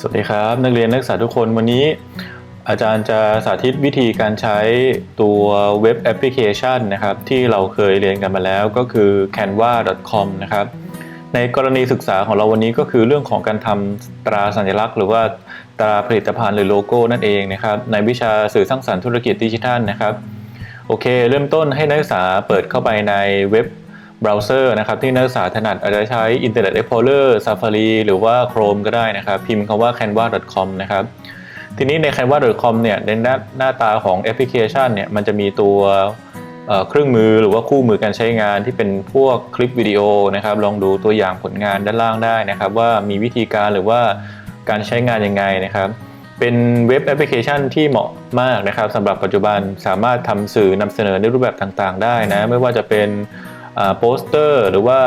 สวัสดีครับ นักเรียนนักศึกษาทุกคนวันนี้ อาจารย์จะสาธิตวิธีการใช้ตัวเว็บแอปพลิเคชันนะครับ ที่เราเคยเรียนกันมาแล้วก็คือ canva.com นะครับ ในกรณีศึกษาของเราวันนี้ก็คือเรื่องของการทำตราสัญลักษณ์ หรือว่าตราผลิตภัณฑ์หรือโลโก้นั่นเองนะครับ ในวิชาสื่อสร้างสรรค์ธุรกิจดิจิทัลนะครับโอเค เริ่มต้นให้นักศึกษาเปิดเข้าไปในเว็บ เบราว์เซอร์นะครับที่นักศึกษาถนัดอาจจะใช้ Internet Explorer Safari หรือว่า Chrome ก็ได้นะครับ พิมพ์คำว่า canva.com นะครับทีนี้ใน canva.com เนี่ยในหน้าหน้าตาของแอปพลิเคชันเนี่ยมันจะมีตัวเอ่อเครื่องมือหรือว่าคู่มือการใช้งานที่เป็นพวกคลิปวิดีโอนะครับลองดูตัวอย่างผลงานด้านล่างได้นะครับ ว่ามีวิธีการหรือว่าการใช้งานยังไงนะครับ เป็นเว็บแอปพลิเคชันที่เหมาะมากนะครับสำหรับปัจจุบันสามารถทำสื่อนำเสนอในรูปแบบต่างๆ ได้นะ ไม่ว่าจะเป็น โปสเตอร์หรือว่า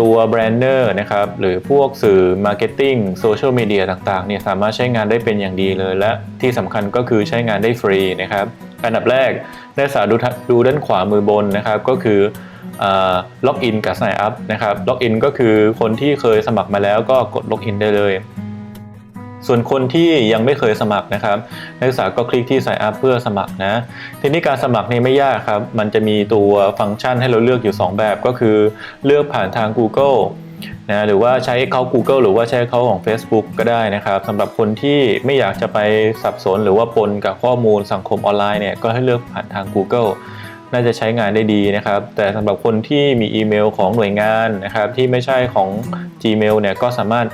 ตัวแบรนเนอร์นะครับหรือพวกสื่อมาร์เก็ตติ้งโซเชียลมีเดียต่างๆเนี่ยสามารถใช้งานได้เป็นอย่างดีเลย และที่สำคัญก็คือใช้งานได้ฟรีนะครับอันดับแรกได้สาดูดูด้านขวามือบนนะครับก็คือล็อกอินกับ Sign Up นะครับล็อกอินก็คือคนที่เคยสมัครมาแล้วก็กดล็อกอินได้เลย ส่วนคนที่ยังไม่เคยสมัครนะครับ นักศึกษาก็คลิกที่ sign up เพื่อสมัครนะ ทีนี้การสมัครนี่ไม่ยากครับ มันจะมีตัวฟังก์ชันให้เราเลือกอยู่ 2 แบบก็คือเลือกผ่านทาง Google นะหรือว่าใช้เขา Google หรือว่าใช้เขาของ Facebook ก็ได้นะครับสำหรับคนที่ไม่อยากจะไปสับสนหรือว่าปนกับข้อมูลสังคมออนไลน์เนี่ยก็ให้เลือกผ่านทาง Google น่าจะใช้งานได้ดีนะครับ แต่สำหรับคนที่มีอีเมลของหน่วยงานนะครับที่ไม่ใช่ของ Gmail เนี่ยก็สามารถ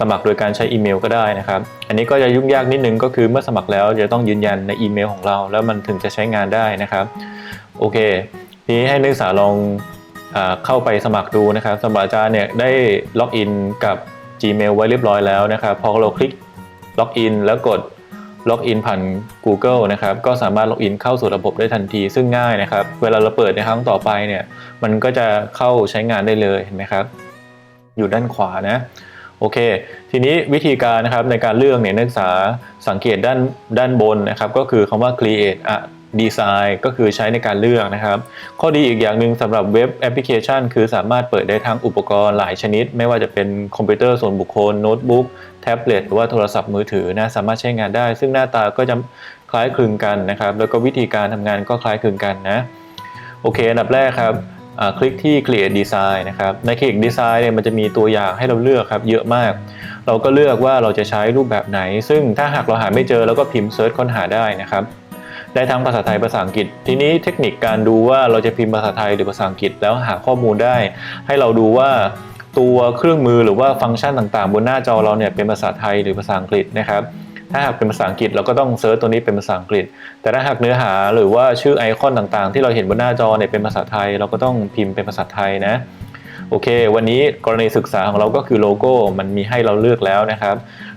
สมัครโดยการใช้อีเมลก็ได้นะครับ อันนี้ก็จะยุ่งยากนิดนึงก็คือเมื่อสมัครแล้วจะต้องยืนยันในอีเมลของเรา แล้วมันถึงจะใช้งานได้นะครับ โอเค ทีนี้ให้นักศึกษาลองอเข้าไปสมัครดูนะครับสำหรับอาจารย์เนี่ยได้ล็อกอินกับ Gmail ไว้เรียบร้อยแล้วนะครับ พอเราคลิกล็อกอินแล้วกดล็อกอินผ่าน Google นะครับ ก็สามารถล็อกอินเข้าสู่ระบบได้ทันที ซึ่งง่ายนะครับ เวลาเราเปิดในครั้งต่อไปเนี่ย มันก็จะเข้าใช้งานได้เลยเห็นไหมครับ อยู่ด้านขวานะ โอเค ทีนี้วิธีการนะครับในการเลือกเนี่ยนักศึกษาสังเกตด้านด้านบนนะครับ ก็คือคำว่า create a design ก็คือใช้ในการเลือกนะครับ ข้อดีอีกอย่างหนึ่งสำหรับเว็บแอปพลิเคชัน คือสามารถเปิดได้ทั้งอุปกรณ์หลายชนิด ไม่ว่าจะเป็นคอมพิวเตอร์ส่วนบุคคล โน้ตบุ๊กแท็บเล็ตหรือว่าโทรศัพท์มือถือนะสามารถใช้งานได้ ซึ่งหน้าตาก็จะคล้ายคลึงกันนะครับ แล้วก็วิธีการทำงานก็คล้ายคลึงกันนะ โอเค อันดับแรกครับ คลิกที่ create design นะครับ ใน create design เนี่ยมันจะมีตัวอย่างให้เราเลือกครับเยอะมาก เราก็เลือกว่าเราจะใช้รูปแบบไหน ซึ่งถ้าหากเราหาไม่เจอเราก็พิมพ์ search ค้นหาได้นะครับ ได้ทั้งภาษาไทยภาษาอังกฤษ ทีนี้เทคนิคการดูว่าเราจะพิมพ์ภาษาไทยหรือภาษาอังกฤษแล้วหาข้อมูลได้ ให้เราดูว่าตัวเครื่องมือหรือว่าฟังก์ชันต่างๆ บนหน้าจอเราเนี่ยเป็นภาษาไทยหรือภาษาอังกฤษนะครับ ถ้าหากเป็นภาษาอังกฤษเราก็ต้องเซิร์ชตัวนี้เป็นภาษาอังกฤษ แต่ถ้าหากเนื้อหาหรือว่าชื่อไอคอนต่างๆ ที่เราเห็นบนหน้าจอเนี่ยเป็นภาษาไทย เราก็ต้องพิมพ์เป็นภาษาไทยนะโอเค วันนี้กรณีศึกษาของเราก็คือโลโก้มันมีให้เราเลือกแล้วนะครับ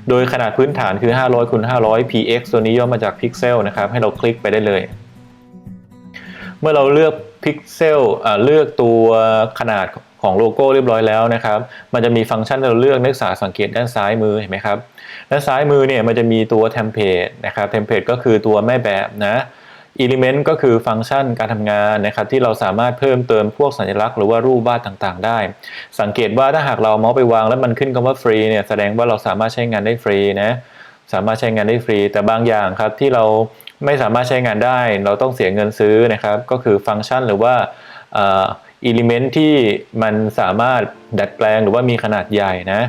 โดยขนาดพื้นฐานคือ 500คูณ500 px ตัวนี้ย่อมาจากพิกเซลนะครับ ให้เราคลิกไปได้เลย เมื่อเราเลือกพิกเซลเลือกตัวขนาด ของโลโก้เรียบร้อยแล้วนะครับ มันจะมีฟังก์ชันเราเลือกนักศึกษาสังเกตด้านซ้ายมือเห็นไหมครับ ด้านซ้ายมือเนี่ยมันจะมีตัวเทมเพลตนะครับ เทมเพลตก็คือตัวแม่แบบนะ Element ก็คือฟังก์ชันการทำงานนะครับที่เราสามารถเพิ่มเติมพวกสัญลักษณ์หรือว่ารูปวาดต่างๆ ได้ สังเกตว่าถ้าหากเราเมาส์ไปวางแล้วมันขึ้นคำว่าฟรีเนี่ยแสดงว่าเราสามารถใช้งานได้ฟรีนะสามารถใช้งานได้ฟรี แต่บางอย่างครับที่เราไม่สามารถใช้งานได้ เราต้องเสียเงินซื้อนะครับก็คือฟังก์ชันหรือว่า อ่อ element ที่มันสามารถดัดแปลงหรือว่ามีขนาดใหญ่นะ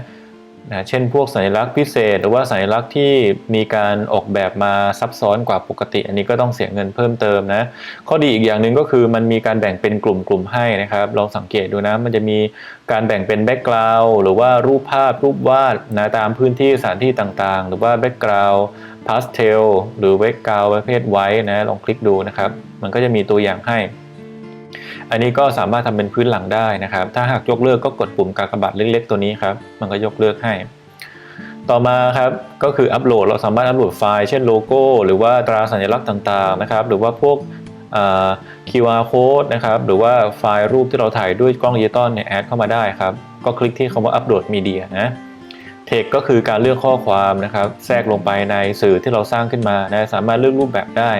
นะเช่นพวกสัญลักษณ์พิเศษ หรือว่าสัญลักษณ์ที่มีการออกแบบมาซับซ้อนกว่าปกติ อันนี้ก็ต้องเสียเงินเพิ่มเติมนะ ข้อดีอีกอย่างหนึ่งก็คือมันมีการแบ่งเป็นกลุ่มๆให้นะครับ ลองสังเกตดูนะ มันจะมีการแบ่งเป็นแบ็กกราวด์หรือว่ารูปภาพรูปวาดนะตามพื้นที่สถานที่ต่างๆ หรือว่าแบ็กกราวด์พาสเทลหรือแบ็กกราวด์ประเภทไว้นะลองคลิกดูนะครับ มันก็จะมีตัวอย่างให้ อันนี้ก็สามารถทำเป็นพื้นหลังได้นะครับ ถ้าหากยกเลิกก็กดปุ่มกากบาทเล็ก ๆ ตัวนี้ครับ มันก็ยกเลิกให้ ต่อมาครับก็คืออัปโหลดเราสามารถอัปโหลดไฟล์เช่นโลโก้ หรือว่าตราสัญลักษณ์ต่างๆนะครับ หรือว่าพวก QR code นะครับ หรือว่าไฟล์รูปที่เราถ่ายด้วยกล้องดิจิตอลเนี่ยแอดเข้ามาได้ครับ ก็คลิกที่คำว่าอัปโหลดมีเดียนะ text ก็คือการเลือกข้อความนะครับ แทรกลงไปในสื่อที่เราสร้างขึ้นมานะสามารถเลือกรูปแบบได้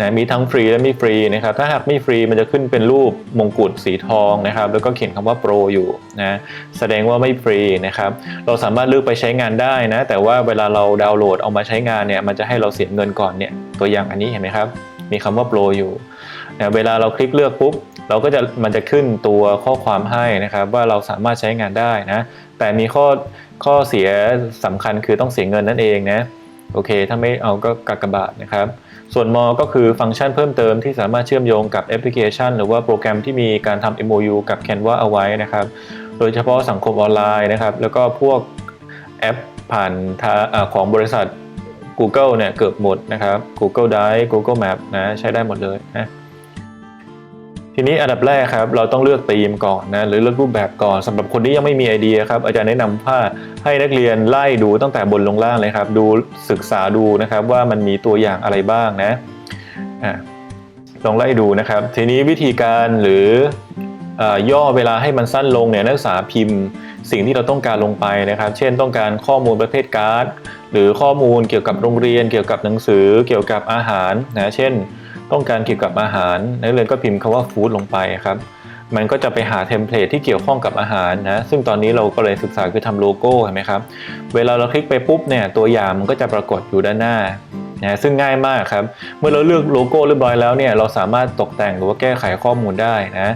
นะมีทั้งฟรีและไม่ฟรีนะครับ ถ้าหากไม่ฟรีมันจะขึ้นเป็นรูปมงกุฎสีทองนะครับ แล้วก็เขียนคำว่า Pro อยู่นะแสดงว่าไม่ฟรีนะครับ เราสามารถเลือกไปใช้งานได้นะ แต่ว่าเวลาเราดาวน์โหลดเอามาใช้งานเนี่ยมันจะให้เราเสียเงินก่อนเนี่ยตัวอย่างอันนี้เห็นไหมครับ มีคำว่า Pro อยู่นะเวลาเราคลิกเลือกปุ๊บเราก็จะมันจะขึ้นตัวข้อความให้นะครับ ว่าเราสามารถใช้งานได้นะ แต่มีข้อข้อเสียสำคัญคือต้องเสียเงินนั่นเองนะโอเค ถ้าไม่เอาก็กากบาทนะครับ ส่วนมก็คือฟังก์ชันเพิ่มเติมที่สามารถเชื่อมโยงกับแอปพลิเคชัน หรือว่าโปรแกรมที่มีการทำ MOU กับ Canva เอาไว้นะครับ โดยเฉพาะสังคมออนไลน์นะครับ แล้วก็พวกแอปผ่านทาอาของบริษัท Google เนี่ยเกือบหมดนะครับ Google Drive Google Map นะใช้ได้หมดเลยนะ ทีนี้อันดับแรกครับเราต้องเลือกธีมก่อนนะหรือเลือกรูปแบบก่อนสำหรับคนที่ยังไม่มีไอเดียครับอาจารย์แนะนำว่าให้นักเรียนไล่ดูตั้งแต่บนลงล่างเลยครับ ดูศึกษาดูนะครับว่ามันมีตัวอย่างอะไรบ้างนะอะลองไล่ดูนะครับ ทีนี้วิธีการหรือย่อเวลาให้มันสั้นลงเนี่ยนักศึกษาพิมพ์ สิ่งที่เราต้องการลงไปนะครับ เช่นต้องการข้อมูลประเภทการ์ด หรือข้อมูลเกี่ยวกับโรงเรียน เกี่ยวกับหนังสือ เกี่ยวกับอาหารนะเช่น ต้องการเกี่ยวกับอาหาร นักเรียนก็พิมพ์คำว่าฟู้ดลงไปครับ มันก็จะไปหาเทมเพลตที่เกี่ยวข้องกับอาหารนะ ซึ่งตอนนี้เราก็เลยศึกษาคือทำโลโก้เห็นไหมครับ เวลาเราคลิกไปปุ๊บเนี่ยตัวอย่างมันก็จะปรากฏอยู่ด้านหน้านะซึ่งง่ายมากครับ เมื่อเราเลือกโลโก้เรียบร้อยแล้วเนี่ยเราสามารถตกแต่งหรือว่าแก้ไขข้อมูลได้นะ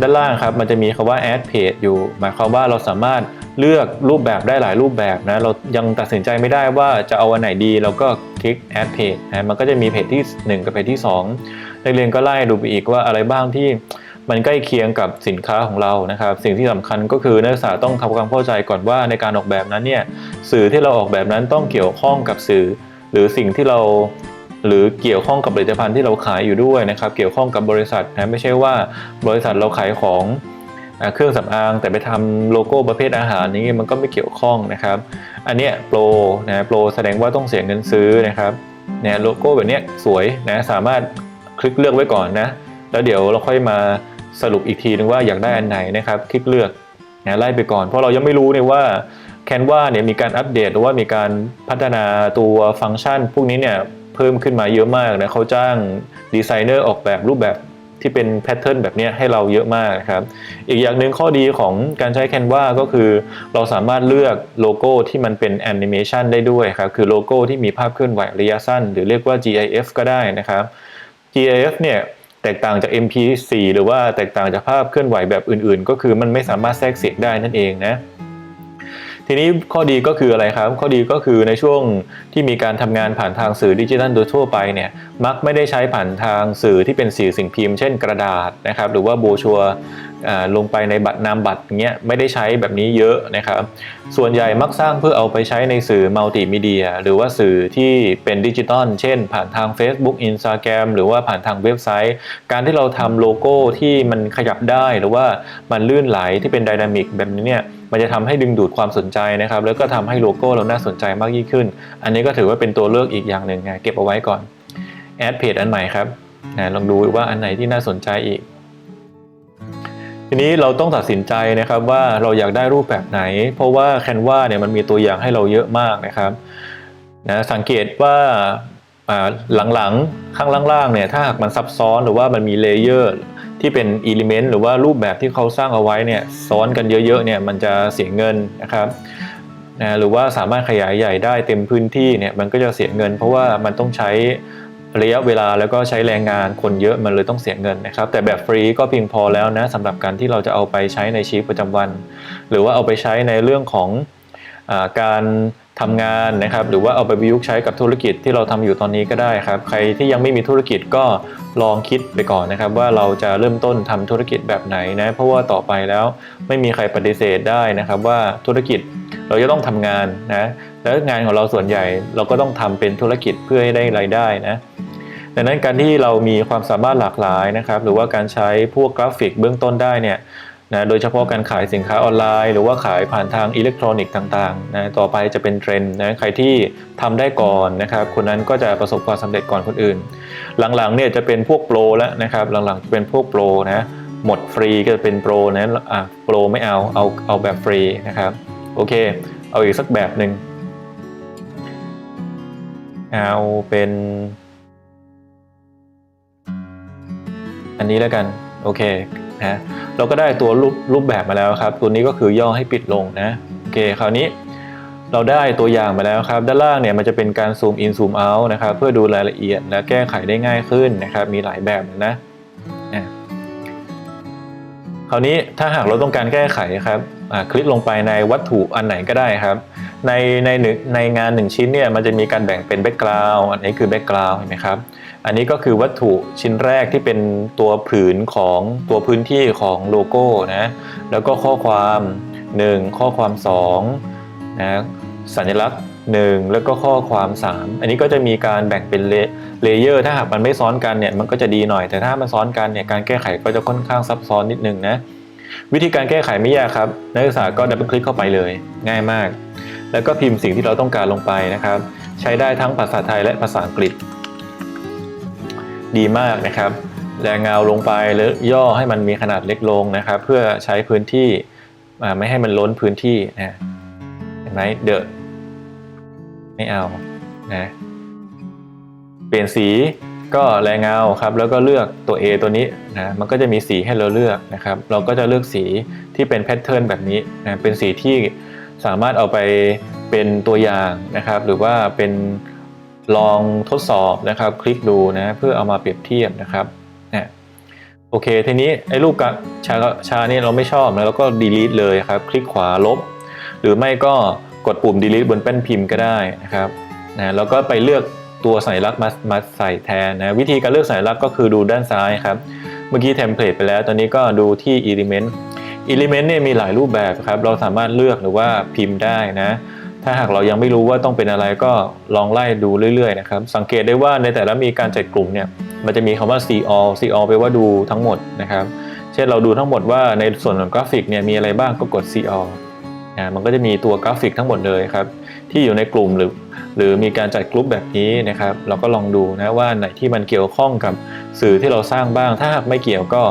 ด้านล่างครับมันจะมีคำว่า add page อยู่ หมายความว่าเราสามารถ เลือกรูปแบบได้หลายรูปแบบนะ เรายังตัดสินใจไม่ได้ว่าจะเอาอันไหนดี เราก็คลิก add page นะ มันก็จะมีเพจที่ 1 กับเพจที่2นักเรียนก็ไล่ดูไปอีกว่าอะไรบ้างที่มันใกล้เคียงกับสินค้าของเรานะครับ สิ่งที่สำคัญก็คือนักศึกษาต้องทำความเข้าใจก่อนว่าในการออกแบบนั้นเนี่ยสื่อที่เราออกแบบนั้นต้องเกี่ยวข้องกับสื่อ หรือสิ่งที่เราหรือเกี่ยวข้องกับผลิตภัณฑ์ที่เราขายอยู่ด้วยนะครับ เกี่ยวข้องกับบริษัทนะไม่ใช่ว่าบริษัทเราขายของ เครื่องสำอางแต่ไปทำโลโก้ประเภทอาหารนี้มันก็ไม่เกี่ยวข้องนะครับ อันเนี้ยโปรนะโปรแสดงว่าต้องเสียเงินซื้อนะครับเนี่ยโลโก้แบบเนี้ยสวยนะสามารถคลิกเลือกไว้ก่อนนะแล้วเดี๋ยวเราค่อยมาสรุปอีกทีนึงว่าอยากได้อันไหนนะครับคลิกเลือกนะไล่ไปก่อน เพราะเรายังไม่รู้เนี่ยว่า Canva เนี่ยมีการอัปเดตหรือว่ามีการพัฒนาตัวฟังก์ชัน พวกนี้เนี่ยเพิ่มขึ้นมาเยอะมากนะเขาจ้างดีไซเนอร์ออกแบบรูปแบบ ที่เป็นแพทเทิร์นแบบนี้ให้เราเยอะมากครับ อีกอย่างหนึ่งข้อดีของการใช้ Canva ก็คือเราสามารถเลือกโลโก้ที่มันเป็นแอนิเมชันได้ด้วยครับ คือโลโก้ที่มีภาพเคลื่อนไหวระยะสั้น หรือเรียกว่า GIF ก็ได้นะครับ GIF เนี่ยแตกต่างจาก MP4 หรือว่าแตกต่างจากภาพเคลื่อนไหวแบบอื่นๆ ก็คือมันไม่สามารถแทรกเสียงได้นั่นเองนะ ทีนี้ข้อดีก็คืออะไรครับ ข้อดีก็คือในช่วงที่มีการทำงานผ่านทางสื่อดิจิทัลโดยทั่วไปเนี่ยมักไม่ได้ใช้ผ่านทางสื่อที่เป็นสื่อสิ่งพิมพ์ เช่นกระดาษนะครับหรือว่าโบชัว ลงไปในบัตรนามบัตรเงี้ยไม่ได้ใช้แบบนี้เยอะนะครับ ส่วนใหญ่มักสร้างเพื่อเอาไปใช้ในสื่อมัลติมีเดีย หรือว่าสื่อที่เป็นดิจิตอลเช่น ผ่านทาง Facebook Instagram หรือว่าผ่านทางเว็บไซต์ การที่เราทำโลโก้ที่มันขยับได้หรือว่ามันลื่นไหลที่เป็นไดนามิกแบบนี้เนี่ยมันจะทำให้ดึงดูดความสนใจนะครับ แล้วก็ทำให้โลโก้เราน่าสนใจมากยิ่งขึ้น อันนี้ก็ถือว่าเป็นตัวเลือกอีกอย่างหนึ่งนะเก็บเอาไว้ก่อนแอดเพจอันใหม่ครับนะลองดูว่าอันไหนที่น่าสนใจอีก ทีนี้เราต้องตัดสินใจนะครับว่าเราอยากได้รูปแบบไหน เพราะว่า Canva เนี่ยมันมีตัวอย่างให้เราเยอะมากนะครับนะสังเกตว่าอ่าหลังๆ ข้างล่างๆเนี่ยถ้าหากมันซับซ้อนหรือว่ามันมีเลเยอร์ที่เป็นอิเลเมนต์หรือว่ารูปแบบที่เขาสร้างเอาไว้เนี่ยซ้อนกันเยอะๆเนี่ยมันจะเสียเงินนะครับนะหรือว่าสามารถขยายใหญ่ได้เต็มพื้นที่เนี่ยมันก็จะเสียเงิน เพราะว่ามันต้องใช้ ระยะเวลาแล้วก็ใช้แรงงานคนเยอะมันเลยต้องเสียเงินนะครับ แต่แบบฟรีก็เพียงพอแล้วนะสำหรับการที่เราจะเอาไปใช้ในชีวิตประจำวัน หรือว่าเอาไปใช้ในเรื่องของอการทำงานนะครับ หรือว่าเอาไปประยุกต์ใช้กับธุรกิจที่เราทำอยู่ตอนนี้ก็ได้ครับ ใครที่ยังไม่มีธุรกิจก็ลองคิดไปก่อนนะครับ ว่าเราจะเริ่มต้นทำธุรกิจแบบไหนนะเพราะว่าต่อไปแล้วไม่มีใครปฏิเสธได้นะครับ ว่าธุรกิจเราจะต้องทำงานนะแล้วงานของเราส่วนใหญ่เราก็ต้องทำเป็นธุรกิจเพื่อให้ได้รายได้นะ ดังนั้นการที่เรามีความสามารถหลากหลายนะครับหรือว่าการใช้พวกกราฟิกเบื้องต้นได้เนี่ยนะโดยเฉพาะการขายสินค้าออนไลน์ หรือว่าขายผ่านทางอิเล็กทรอนิกส์ต่างๆนะต่อไปจะเป็นเทรนด์นะใครที่ทำได้ก่อนนะครับคนนั้นก็จะประสบความสำเร็จก่อนคนอื่น หลังๆเนี่ยจะเป็นพวกโปรแล้วนะครับหลังๆจะเป็นพวกโปรนะหมดฟรีก็จะเป็นโปรนะอะโปรไม่เอาเอาเอาแบบฟรีนะครับโอเค เอาอีกสักแบบหนึ่งเอาเป็น อันนี้แล้วกันโอเคนะเราก็ได้ตัวรูปรูปแบบมาแล้วครับ ตัวนี้ก็คือย่อให้ปิดลงนะโอเคคราวนี้เราได้ตัวอย่างมาแล้วครับ ด้านล่างเนี่ยมันจะเป็นการซูมอินซูมเอาท์นะครับเพื่อดูรายละเอียดและแก้ไขได้ง่ายขึ้นนะครับ มีหลายแบบนะอะคราวนี้ถ้าหากเราต้องการแก้ไขครับคลิกลงไปในวัตถุอันไหนก็ได้ครับ ในในในงานหนึ่งชิ้นเนี่ยมันจะมีการแบ่งเป็นแบ็กกราวอันนี้คือแบ็กกราวเห็นไหมครับ อันนี้ก็คือวัตถุชิ้นแรกที่เป็นตัวผืนของตัวพื้นที่ของโลโก้นะแล้วก็ข้อความ 1 ข้อความ2นะสัญลักษณ์ 1 แล้วก็ข้อความ 3 อันนี้ก็จะมีการแบ่งเป็นเลเยอร์ถ้าหากมันไม่ซ้อนกันเนี่ยมันก็จะดีหน่อย แต่ถ้ามันซ้อนกันเนี่ยการแก้ไขก็จะค่อนข้างซับซ้อนนิดนึงนะวิธีการแก้ไขไม่ยากครับนักศึกษาก็ดับเบิลคลิกเข้าไปเลย ง่ายมาก แล้วก็พิมพ์สิ่งที่เราต้องการลงไปนะครับ ใช้ได้ทั้งภาษาไทยและภาษาอังกฤษ ดีมากนะครับแรงเงาลงไปแล้วย่อให้มันมีขนาดเล็กลงนะครับ เพื่อใช้พื้นที่ไม่ให้มันล้นพื้นที่นะเห็นไหมเดอะไม่เอานะเปลี่ยนสีก็แรงเงาครับแล้วก็เลือกตัว A ตัวนี้นะมันก็จะมีสีให้เราเลือกนะครับ เราก็จะเลือกสีที่เป็นแพทเทิร์นแบบนี้นะเป็นสีที่สามารถเอาไปเป็นตัวอย่างนะครับ หรือว่าเป็น ลองทดสอบนะครับ คลิกดูนะเพื่อเอามาเปรียบเทียบนะครับนะโอเคทีนี้ไอ้รูปกชาชาเนี่ยเราไม่ชอบนะแล้วก็ delete เลยครับ คลิกขวาลบ หรือไม่ก็กดปุ่ม delete บนแป้นพิมพ์ก็ได้นะครับนะแล้วก็ไปเลือกตัวสัญลักษณ์มามาใส่แทนนะวิธีการเลือกสัญลักษณ์ก็คือดูด้านซ้ายครับ เมื่อกี้เทมเพลตไปแล้ว ตอนนี้ก็ดูที่ element element เนี่ยมีหลายรูปแบบครับ เราสามารถเลือกหรือว่าพิมพ์ได้นะ ถ้าหากเรายังไม่รู้ว่าต้องเป็นอะไรก็ลองไล่ดูเรื่อยๆนะครับ สังเกตได้ว่าในแต่ละมีการจัดกลุ่มเนี่ย มันจะมีคำว่า see all see all แปลว่าดูทั้งหมดนะครับ เช่นเราดูทั้งหมดว่าในส่วนของกราฟิกเนี่ยมีอะไรบ้างก็กด see all นะมันก็จะมีตัวกราฟิกทั้งหมดเลยครับ ที่อยู่ในกลุ่มหรือหรือมีการจัดกลุ่มแบบนี้นะครับ เราก็ลองดูนะว่าไหนที่มันเกี่ยวข้องกับสื่อที่เราสร้างบ้าง ถ้าหากไม่เกี่ยวก็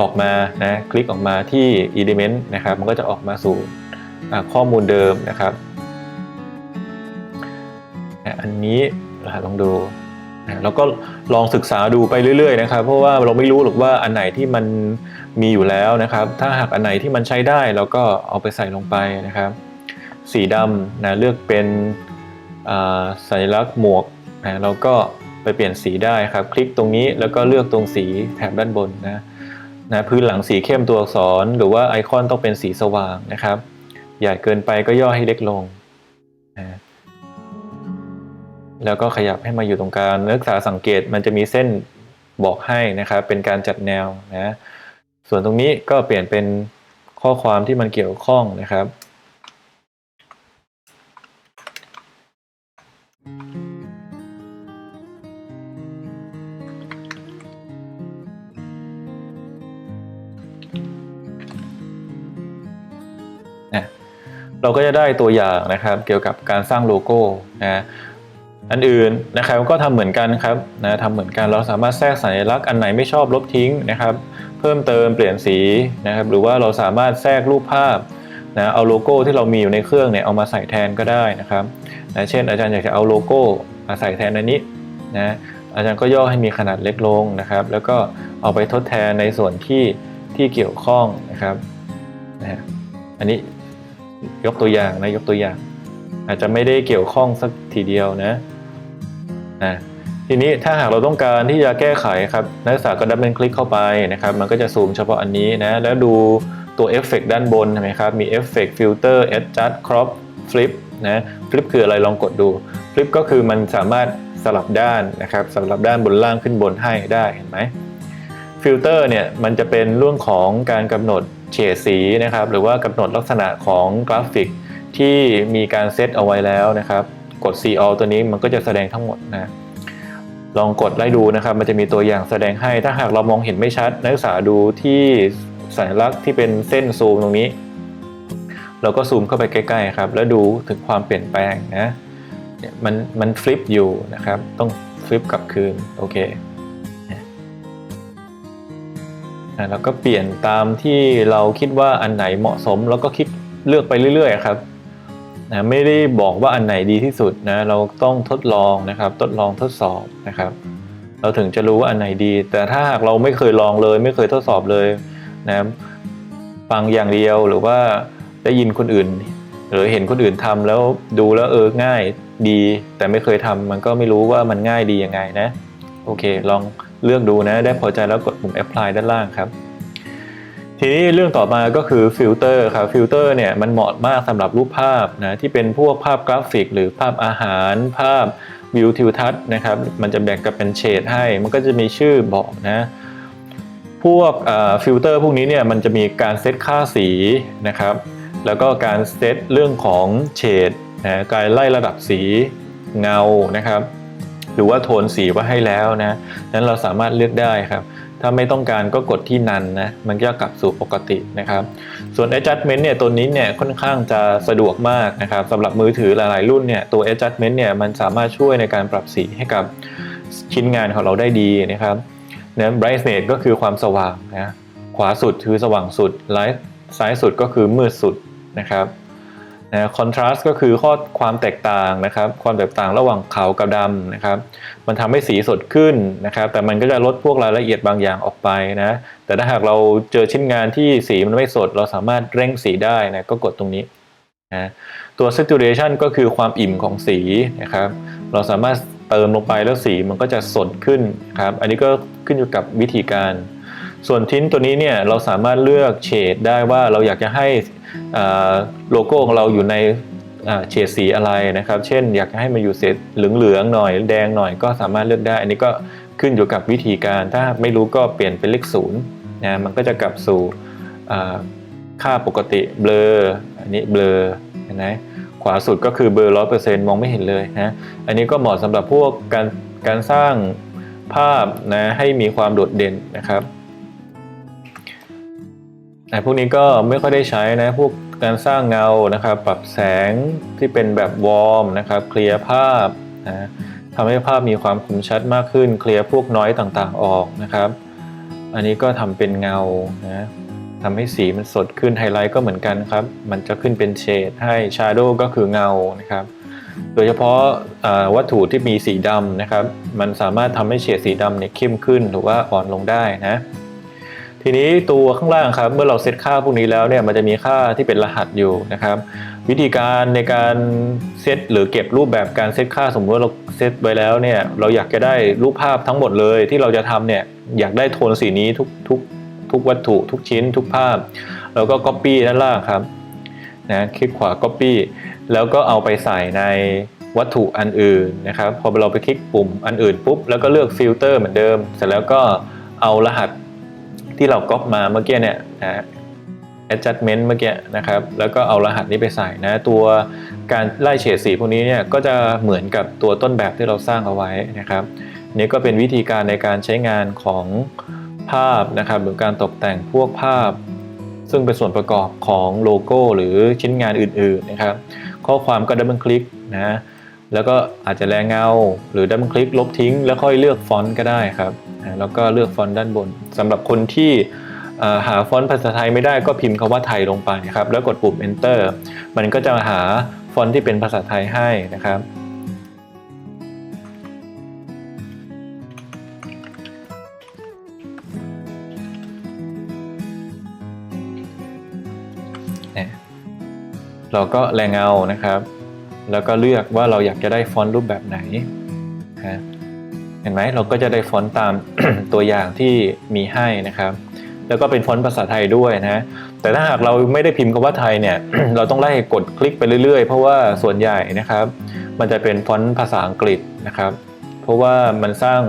ออกมานะคลิกออกมาที่ element นะครับ มันก็จะออกมาสู่ ข้อมูลเดิมนะครับอันนี้ลองดูแล้วก็ลองศึกษาดูไปเรื่อยๆนะครับ เพราะว่าเราไม่รู้หรอกว่าอันไหนที่มันมีอยู่แล้วนะครับ ถ้าหากอันไหนที่มันใช้ได้เราก็เอาไปใส่ลงไปนะครับ สีดำนะเลือกเป็นสัญลักษณ์หมวกนะเราก็ไปเปลี่ยนสีได้ครับ คลิกตรงนี้แล้วก็เลือกตรงสีแถบด้านบนนะนะพื้นหลังสีเข้มตัวอักษร หรือว่าไอคอนต้องเป็นสีสว่างนะครับ ใหญ่เกินไปก็ย่อให้เล็กลงนะแล้วก็ขยับให้มาอยู่ตรงกลางนักศึกษาสังเกตมันจะมีเส้นบอกให้นะครับเป็นการจัดแนวนะส่วนตรงนี้ก็เปลี่ยนเป็นข้อความที่มันเกี่ยวข้องนะครับ เราก็จะได้ตัวอย่างนะครับ เกี่ยวกับการสร้างโลโก้นะอันอื่นนะครับก็ทำเหมือนกันครับนะทำเหมือนกันเราสามารถแทรกสัญลักษณ์อันไหนไม่ชอบลบทิ้งนะครับ เพิ่มเติมเปลี่ยนสีนะครับ หรือว่าเราสามารถแทรกรูปภาพนะเอาโลโก้ที่เรามีอยู่ในเครื่องเนี่ยเอามาใส่แทนก็ได้นะครับนะเช่น อาจารย์อยากจะเอาโลโก้มาใส่แทนอันนี้นะอาจารย์ก็ย่อให้มีขนาดเล็กลงนะครับ แล้วก็เอาไปทดแทนในส่วนที่ที่เกี่ยวข้องนะครับนะฮะอันนี้ ยกตัวอย่างนะยกตัวอย่าง อาจจะไม่ได้เกี่ยวข้องสักทีเดียวนะนะทีนี้ถ้าหากเราต้องการที่จะแก้ไขครับนักศึกษาก็ดับเบิลคลิกเข้าไปนะครับมันก็จะซูมเฉพาะอันนี้นะแล้วดูตัวเอฟเฟกด้านบนเห็นไหมครับมีเอฟเฟกฟิลเตอร์ adjust crop flip นะฟลิปคืออะไรลองกดดูฟลิปก็คือมันสามารถสลับด้านนะครับสลับด้านบนล่างขึ้นบนให้ได้เห็นไหมฟิลเตอร์เนี่ยมันจะเป็นเรื่องของการกำหนด เฉดสีนะครับ หรือว่ากำหนดลักษณะของกราฟิกที่มีการเซตเอาไว้แล้วนะครับ กด See All ตัวนี้มันก็จะแสดงทั้งหมดนะลองกดไล่ดูนะครับ มันจะมีตัวอย่างแสดงให้ ถ้าหากเรามองเห็นไม่ชัด นักศึกษาดูที่สัญลักษณ์ที่เป็นเส้นซูมตรงนี้ เราก็ซูมเข้าไปใกล้ๆครับ แล้วดูถึงความเปลี่ยนแปลงนะ มันมันฟลิปอยู่นะครับ ต้องฟลิปกลับคืน โอเค อะแล้วก็เปลี่ยนตามที่เราคิดว่าอันไหนเหมาะสม แล้วก็คลิกเลือกไปเรื่อยๆครับนะไม่ได้บอกว่าอันไหนดีที่สุดนะเราต้องทดลองนะครับ ทดลองทดสอบนะครับ เราถึงจะรู้ว่าอันไหนดี แต่ถ้าหากเราไม่เคยลองเลย ไม่เคยทดสอบเลยนะฟังอย่างเดียวหรือว่าได้ยินคนอื่น หรือเห็นคนอื่นทำแล้วดูแล้วเออง่ายดี แต่ไม่เคยทำมันก็ไม่รู้ว่ามันง่ายดียังไงนะ โอเคลอง เลือกดูนะได้พอใจแล้วกดปุ่ม apply ด้านล่างครับ ทีนี้เรื่องต่อมาก็คือฟิลเตอร์ครับฟิลเตอร์เนี่ยมันเหมาะมากสำหรับรูปภาพนะที่เป็นพวกภาพกราฟิก หรือภาพอาหาร ภาพวิวทิวทัศน์นะครับ มันจะแบ่งกับเป็นเฉดให้ มันก็จะมีชื่อบอกนะพวกฟิลเตอร์พวกนี้เนี่ยมันจะมีการเซตค่าสีนะครับ แล้วก็การเซตเรื่องของเฉดนะการไล่ระดับสีเงานะครับ หรือว่าโทนสีไว้ให้แล้วนะนั้นเราสามารถเลือกได้ครับ ถ้าไม่ต้องการก็กดที่นันนะ มันก็กลับสู่ปกตินะครับ ส่วน adjustment เนี่ยตัวนี้เนี่ยค่อนข้างจะสะดวกมากนะครับสำหรับมือถือหลายๆ รุ่นเนี่ยตัว adjustment เนี่ยมันสามารถช่วยในการปรับสีให้กับชิ้นงานของเราได้ดีนะครับนะ brightness ก็คือความสว่างนะขวาสุดคือสว่างสุด right ซ้ายสุดก็คือมืดสุดนะครับ นะ contrast ก็คือข้อความแตกต่างนะครับ ความแตกต่างระหว่างขาวกับดำนะครับ มันทำให้สีสดขึ้นนะครับ แต่มันก็จะลดพวกรายละเอียดบางอย่างออกไปนะ แต่ถ้าหากเราเจอชิ้นงานที่สีมันไม่สด เราสามารถเร่งสีได้นะก็กดตรงนี้นะตัว saturation ก็คือความอิ่มของสีนะครับ เราสามารถเติมลงไปแล้วสีมันก็จะสดขึ้นครับ อันนี้ก็ขึ้นอยู่กับวิธีการ ส่วนทิ้นตัวนี้เนี่ยเราสามารถเลือกเฉดได้ว่าเราอยากจะให้ โลโก้ของเราอยู่ในเฉดสีอะไรนะครับ เช่น อยากให้มาอยู่เศษเหลืองๆหน่อยแดงหน่อยก็สามารถเลือกได้ อันนี้ก็ขึ้นอยู่กับวิธีการ ถ้าไม่รู้ก็เปลี่ยนเป็นเลขศูนย์นะมันก็จะกลับสู่ค่าปกติเบลออันนี้เบลอเห็นไหมขวาสุดก็คือเบลอร้อยเปอร์เซ็นต์มองไม่เห็นเลยนะอันนี้ก็เหมาะสำหรับพวกการการสร้างภาพนะให้มีความโดดเด่นนะครับ แต่พวกนี้ก็ไม่ค่อยได้ใช้นะ พวกการสร้างเงานะครับ ปรับแสงที่เป็นแบบวอร์มนะครับ เคลียร์ภาพนะทำให้ภาพมีความคมชัดมากขึ้น เคลียร์พวกน้อยต่างๆออกนะครับ อันนี้ก็ทำเป็นเงานะทำให้สีมันสดขึ้นไฮไลท์ก็เหมือนกันครับ มันจะขึ้นเป็นเฉดให้ชาร์โดก็คือเงานะครับโดยเฉพาะวัตถุที่มีสีดำนะครับ มันสามารถทำให้เฉดสีดำเนี่ยเข้มขึ้นหรือว่าอ่อนลงได้นะ ทีนี้ตัวข้างล่างครับเมื่อเราเซตค่าพวกนี้แล้วเนี่ยมันจะมีค่าที่เป็นรหัสอยู่นะครับ วิธีการในการเซตหรือเก็บรูปแบบการเซตค่าสมมติว่าเราเซตไว้แล้วเนี่ยเราอยากจะได้รูปภาพทั้งหมดเลยที่เราจะทำเนี่ยอยากได้โทนสีนี้ทุกทุกทุกวัตถุทุกชิ้น ทุกภาพ แล้วก็ Copy ด้านล่างครับนะคลิกขวา Copy แล้วก็เอาไปใส่ในวัตถุอันอื่นนะครับพอเราไปคลิกปุ่มอันอื่นปุ๊บแล้วก็เลือกฟิลเตอร์เหมือนเดิม เสร็จแล้วก็เอารหัส ที่เราก๊อปมาเมื่อกี้เนี่ยนะ adjustment เมื่อกี้นะครับ แล้วก็เอารหัสนี้ไปใส่นะ ตัวการไล่เฉดสีพวกนี้เนี่ยก็จะเหมือนกับตัวต้นแบบที่เราสร้างเอาไว้นะครับนี่ก็เป็นวิธีการในการใช้งานของภาพนะครับหรือการตกแต่งพวกภาพ ซึ่งเป็นส่วนประกอบของโลโก้ หรือชิ้นงานอื่นๆนะครับ ข้อความก็ดับเบิลคลิกนะ แล้วก็อาจจะแรงเงา หรือดับคลิกลบทิ้ง แล้วค่อยเลือกฟอนต์ก็ได้ครับแล้วก็เลือกฟอนต์ด้านบนสำหรับคนที่หาฟอนต์ภาษาไทยไม่ได้ก็พิมพ์คำว่าไทยลงไปครับแล้วกดปุ่ม enter มันก็จะหาฟอนต์ที่เป็นภาษาไทยให้นะครับเราก็แรงเงานะครับ แล้วก็เลือกว่าเราอยากจะได้ฟอนต์รูปแบบไหนนะเห็นไหมเราก็จะได้ฟอนต์ตามตัวอย่างที่มีให้นะครับ แล้วก็เป็นฟอนต์ภาษาไทยด้วยนะ แต่ถ้าหากเราไม่ได้พิมพ์คำว่าไทยเนี่ย เราต้องไล่กดคลิกไปเรื่อยๆ เพราะว่าส่วนใหญ่นะครับ มันจะเป็นฟอนต์ภาษาอังกฤษนะครับ เพราะว่ามันสร้าง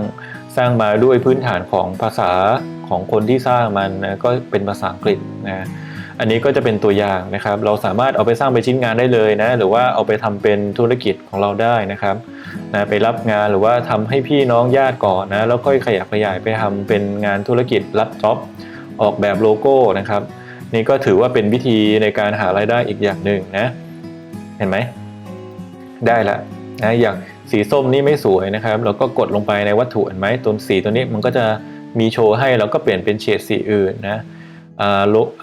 สร้างมาด้วยพื้นฐานของภาษาของคนที่สร้างมันนะก็เป็นภาษาอังกฤษนะ อันนี้ก็จะเป็นตัวอย่างนะครับ เราสามารถเอาไปสร้างเป็นชิ้นงานได้เลยนะ หรือว่าเอาไปทำเป็นธุรกิจของเราได้นะครับนะไปรับงานหรือว่าทำให้พี่น้องญาติก่อนนะ แล้วค่อยขยับขยายไปทำเป็นงานธุรกิจรับจ็อบออกแบบโลโก้นะครับ นี่ก็ถือว่าเป็นวิธีในการหารายได้อีกอย่างหนึ่งนะ เห็นไหม ได้ละนะอย่างสีส้มนี่ไม่สวยนะครับ เราก็กดลงไปในวัตถุเห็นไหมตัวสีตัวนี้มันก็จะมีโชว์ให้เราก็เปลี่ยนเป็นเฉดสีอื่นนะ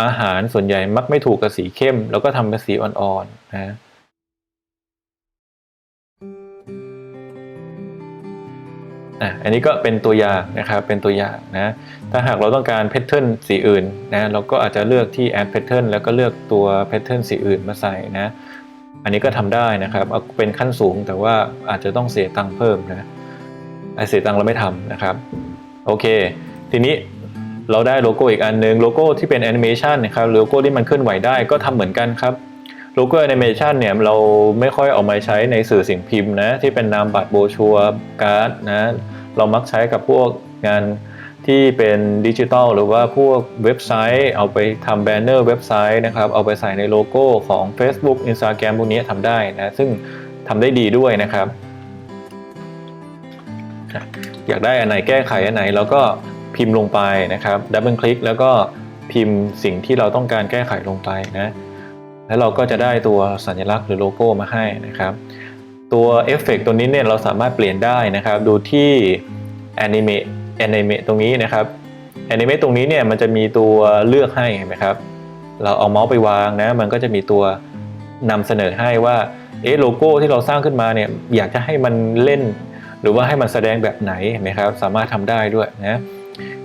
อาหารส่วนใหญ่มักไม่ถูกกับสีเข้ม แล้วก็ทำเป็สีอ่อนๆนะอันนี้ก็เป็นตัวอย่างนะครับ เป็นตัวอย่างนะ ถ้าหากเราต้องการแพทเทิร์นสีอื่นนะ เราก็อาจจะเลือกที่ add พเทิร์นแล้วก็เลือกตัวแพทเทิร์นสีอื่นมาใส่นะ อันนี้ก็ทำได้นะครับเเป็นขั้นสูงแต่ว่าอาจจะต้องเสียตังค์เพิ่มนะเสียตังค์เราไม่ทำนะครับ โอเค ทีนี้ เราได้โลโก้อีกอันหนึงโลโก้ที่เป็นแอนิเมชันนะครับโลโก้ที่มันเคลื่อนไหวได้ก็ทำเหมือนกันครับโลโก้แอนิเมชันเนี่ยเราไม่ค่อยเอามาใช้ในสื่อสิ่งพิมพ์นะที่เป็นนามบัตรโบชัวการ์ดนะเรามักใช้กับพวกงานที่เป็นดิจิทัลหรือว่าพวกเว็บไซต์ เอาไปทำแบนเนอร์เว็บไซต์นะครับเอาไปใส่ในโลโก้ของ Facebook Instagram พวกนี้ทำได้นะซึ่งทำได้ดีด้วยนะครับ อยากได้อันไหนแก้ไขอันไหนเราก็ พิมพ์ลงไปนะครับดับเบิลคลิกแล้วก็พิมพ์สิ่งที่เราต้องการแก้ไขลงไปนะแล้วเราก็จะได้ตัวสัญลักษณ์หรือโลโก้มาให้นะครับตัวเอฟเฟกตัวนี้เนี่ยเราสามารถเปลี่ยนได้นะครับ ดูที่ Animate Animate ตรงนี้นะครับ Animate ตรงนี้เนี่ยมันจะมีตัวเลือกให้เห็นไหมครับ เราเอาเมาส์ไปวางนะ มันก็จะมีตัวนำเสนอให้ว่าเอ๊ะโลโก้ที่เราสร้างขึ้นมาเนี่ยอยากจะให้มันเล่น หรือว่าให้มันแสดงแบบไหนเห็นไหมครับ สามารถทำได้ด้วยนะ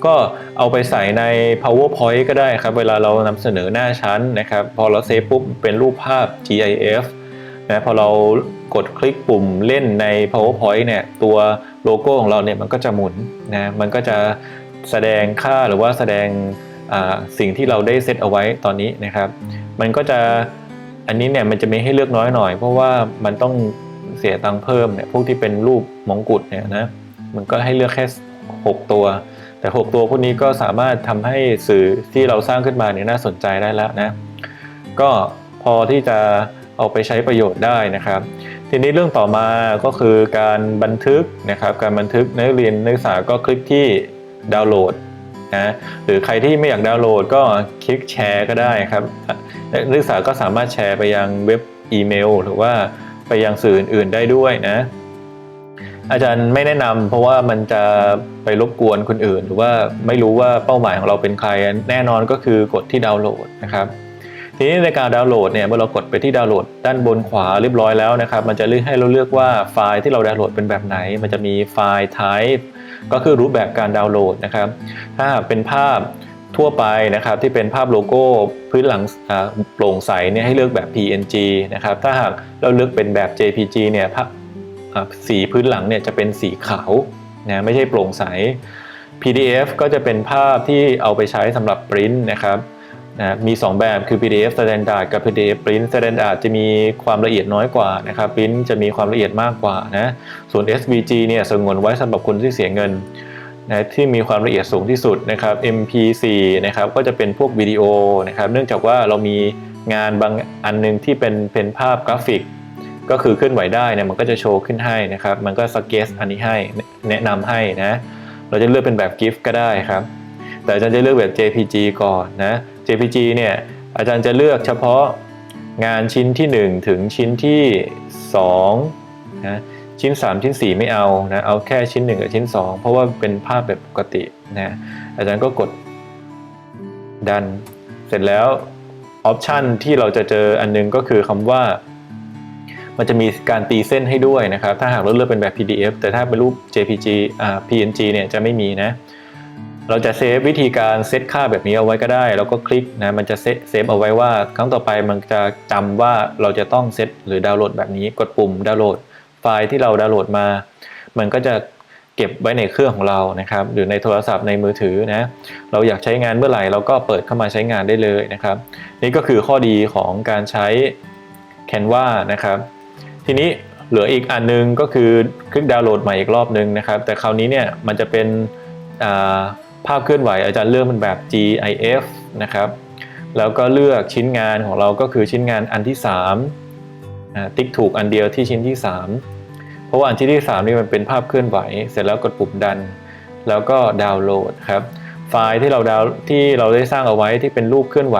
ก็เอาไปใส่ใน powerpoint ก็ได้ครับ เวลาเรานำเสนอหน้าชั้นนะครับ พอเราเซฟปุ๊บเป็นรูปภาพ GIF นะพอเรากดคลิกปุ่มเล่นใน powerpoint เนี่ยตัวโลโก้ของเราเนี่ยมันก็จะหมุนนะมันก็จะแสดงค่าหรือว่าแสดงสิ่งที่เราได้เซตเอาไว้ตอนนี้นะครับ มันก็จะอันนี้เนี่ยมันจะมีให้เลือกน้อยหน่อย เพราะว่ามันต้องเสียตังค์เพิ่มเนี่ยพวกที่เป็นรูปมงกุฎเนี่ยนะมันก็ให้เลือกแค่ 6 ตัว แต่ 6 ตัวพวกนี้ก็สามารถทำให้สื่อที่เราสร้างขึ้นมาเนี่ยน่าสนใจได้แล้วนะก็พอที่จะเอาไปใช้ประโยชน์ได้นะครับ ทีนี้เรื่องต่อมาก็คือการบันทึกนะครับ การบันทึกนักเรียนนักศึกษาก็คลิกที่ดาวน์โหลดนะหรือใครที่ไม่อยากดาวน์โหลดก็คลิกแชร์ก็ได้ครับนักศึกษาก็สามารถแชร์ไปยังเว็บอีเมล หรือว่าไปยังสื่ออื่นๆได้ด้วยนะ อาจารย์ไม่แนะนำเพราะว่ามันจะไปรบกวนคนอื่น หรือว่าไม่รู้ว่าเป้าหมายของเราเป็นใคร แน่นอนก็คือกดที่ดาวน์โหลดนะครับทีนี้ในการดาวน์โหลดเนี่ยเมื่อเรากดไปที่ดาวน์โหลดด้านบนขวาเรียบร้อยแล้วนะครับ มันจะเลือกให้เราเลือกว่าไฟล์ที่เราดาวน์โหลดเป็นแบบไหน มันจะมีไฟล์ type ก็คือรูปแบบการดาวน์โหลดนะครับ ถ้าเป็นภาพทั่วไปนะครับที่เป็นภาพโลโก้พื้นหลังโปร่งใสเนี่ยให้เลือกแบบ PNG นะครับ ถ้าหากเราเลือกเป็นแบบ JPG เนี่ย สีพื้นหลังเนี่ยจะเป็นสีขาวนะไม่ใช่โปร่งใส PDF ก็จะเป็นภาพที่เอาไปใช้สำหรับปริ้นนะครับนะมี 2 แบบคือ PDF Standard กับ PDF Print Standard จะมีความละเอียดน้อยกว่านะครับ Print จะมีความละเอียดมากกว่านะส่วน SVG เนี่ยสงวนไว้สำหรับคนที่เสียเงินนะที่มีความละเอียดสูงที่สุดนะครับ MP4 นะครับก็จะเป็นพวกวิดีโอนะครับ เนื่องจากว่าเรามีงานบางอันหนึงที่เป็นเป็นภาพกราฟิก ก็คือเคลื่อนไหวได้นี่ยมันก็จะโชว์ขึ้นให้นะครับ มันก็สเก็ตอันนี้ให้แนะนำให้นะ เราจะเลือกเป็นแบบ GIF ก็ได้ครับ แต่อาจารย์จะเลือกแบบ JPG ก่อนนะ JPG เนี่ยอาจารย์จะเลือกเฉพาะงานชิ้นที่ 1 ถึงชิ้นที่2นะชิ้น 3 ชิ้น 4 ไม่เอานะเอาแค่ชิ้น 1 กับชิ้น 2 เพราะว่าเป็นภาพแบบปกตินะอาจารย์ก็กดดันเสร็จแล้วออปชันที่เราจะเจออันนึงก็คือคำว่า มันจะมีการตีเส้นให้ด้วยนะครับ ถ้าหากเราเลือกเป็นแบบ PDF แต่ถ้าเป็นรูป JPG อ่า PNG เนี่ยจะไม่มีนะ เราจะเซฟวิธีการเซตค่าแบบนี้เอาไว้ก็ได้ แล้วก็คลิกนะ มันจะเซฟเอาไว้ว่าครั้งต่อไปมันจะจำว่าเราจะต้องเซตหรือดาวน์โหลดแบบนี้ กดปุ่มดาวน์โหลดไฟล์ที่เราดาวน์โหลดมา มันก็จะเก็บไว้ในเครื่องของเรานะครับ หรือในโทรศัพท์ในมือถือนะ เราอยากใช้งานเมื่อไหร่เราก็เปิดเข้ามาใช้งานได้เลยนะครับ นี่ก็คือข้อดีของการใช้ Canva นะครับ ทีนี้เหลืออีกอันนึงก็คือคลิกดาวน์โหลดใหม่อีกรอบนึงนะครับ แต่คราวนี้เนี่ยมันจะเป็นภาพเคลื่อนไหวอาจารย์เลือกเป็นแบบ GIF นะครับ แล้วก็เลือกชิ้นงานของเราก็คือชิ้นงานอันที่3ติ๊กถูกอันเดียวที่ชิ้นที่ 3 เพราะว่าอันที่ที่ 3 นี่มันเป็นภาพเคลื่อนไหว เสร็จแล้วกดปุ่มดัน แล้วก็ดาวน์โหลดครับ ไฟล์ที่เราดาวน์ที่เราได้สร้างเอาไว้ที่เป็นรูปเคลื่อนไหว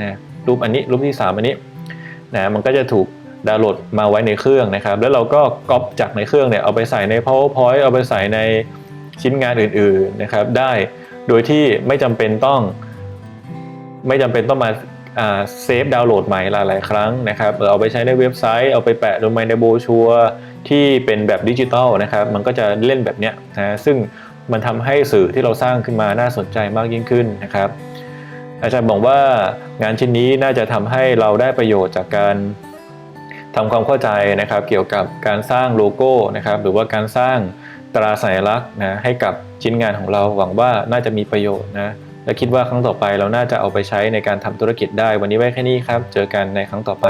นะรูปอันนี้รูปที่ 3 อันนี้นะมันก็จะถูก ดาวน์โหลดมาไว้ในเครื่องนะครับ แล้วเราก็ก๊อปจากในเครื่องเนี่ยเอาไปใส่ใน powerpoint เอาไปใส่ในชิ้นงานอื่นๆนะครับ ได้โดยที่ไม่จำเป็นต้อง ไม่จำเป็นต้องมาเซฟดาวน์โหลดใหม่หลายๆ ครั้งนะครับเออเอาไปใช้ในเว็บไซต์ เอาไปแปะลงไปในโบชัวที่เป็นแบบดิจิตอลนะครับ มันก็จะเล่นแบบเนี้ยนะซึ่งมันทำให้สื่อที่เราสร้างขึ้นมาน่าสนใจมากยิ่งขึ้นนะครับ อาจารย์บอกว่างานชิ้นนี้น่าจะทำให้เราได้ประโยชน์จากการ ทำความเข้าใจนะครับเกี่ยวกับการสร้างโลโก้นะครับหรือว่าการสร้างตราสัญลักษณ์นะให้กับชิ้นงานของเราหวังว่าน่าจะมีประโยชน์นะและคิดว่าครั้งต่อไปเราน่าจะเอาไปใช้ในการทำธุรกิจได้ วันนี้ไว้แค่นี้ครับ เจอกันในครั้งต่อไป